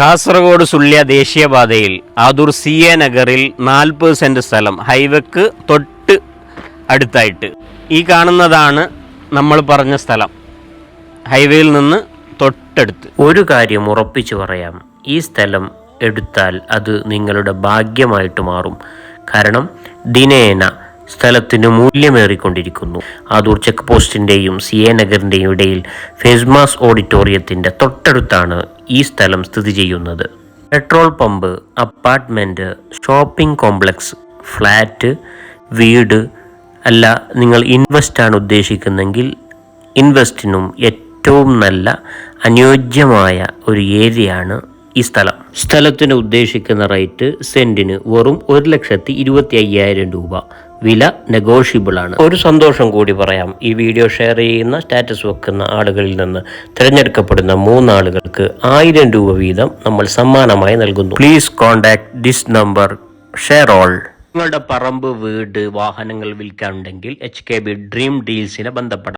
കാസർഗോഡ് സുള്ളിയ ദേശീയപാതയിൽ Adoor C A നഗറിൽ നാൽപ്പത് സെന്റ് സ്ഥലം ഹൈവേക്ക് തൊട്ട് അടുത്തായിട്ട്. ഈ കാണുന്നതാണ് നമ്മൾ പറഞ്ഞ സ്ഥലം. ഹൈവേയിൽ നിന്ന് തൊട്ടടുത്ത്. ഒരു കാര്യം ഉറപ്പിച്ചു പറയാം. ഈ സ്ഥലം എടുത്താൽ അത് നിങ്ങളുടെ ഭാഗ്യമായിട്ട് മാറും. കാരണം ദിനേന സ്ഥലത്തിന് മൂല്യമേറിക്കൊണ്ടിരിക്കുന്നു. ആദൂർ ചെക്ക് പോസ്റ്റിന്റെയും സി എ നഗറിന്റെയും ഇടയിൽ ഫെസ്മാസ് ഓഡിറ്റോറിയത്തിന്റെ തൊട്ടടുത്താണ് ഈ സ്ഥലം സ്ഥിതി ചെയ്യുന്നത്. Petrol pump apartment shopping complex flat വീട് അല്ല നിങ്ങൾ ഇൻവെസ്റ്റ് ആണ് ഉദ്ദേശിക്കുന്നെങ്കിൽ ഇൻവെസ്റ്റിനും ഏറ്റവും നല്ല അനുയോജ്യമായ ഒരു ഏരിയയാണ് ഈ സ്ഥലം. സ്ഥലത്തിന് ഉദ്ദേശിക്കുന്ന റേറ്റ് സെന്റിന് വെറും ഒരു ലക്ഷത്തി ഇരുപത്തി അയ്യായിരം രൂപ. വില നെഗോഷ്യബിൾ ആണ്. ഒരു സന്തോഷം കൂടി പറയാം. ഈ വീഡിയോ ഷെയർ ചെയ്യുന്ന സ്റ്റാറ്റസ് വെക്കുന്ന ആളുകളിൽ നിന്ന് തിരഞ്ഞെടുക്കപ്പെടുന്ന മൂന്നാളുകൾക്ക് ആയിരം രൂപ വീതം നമ്മൾ സമ്മാനമായി നൽകുന്നു. Please contact this number share all നിങ്ങളുടെ പറമ്പ് വീട് വാഹനങ്ങൾ വിൽക്കാനുണ്ടെങ്കിൽ എച്ച് കെ ബി ഡ്രീം ഡീൽസിനെ ബന്ധപ്പെടണം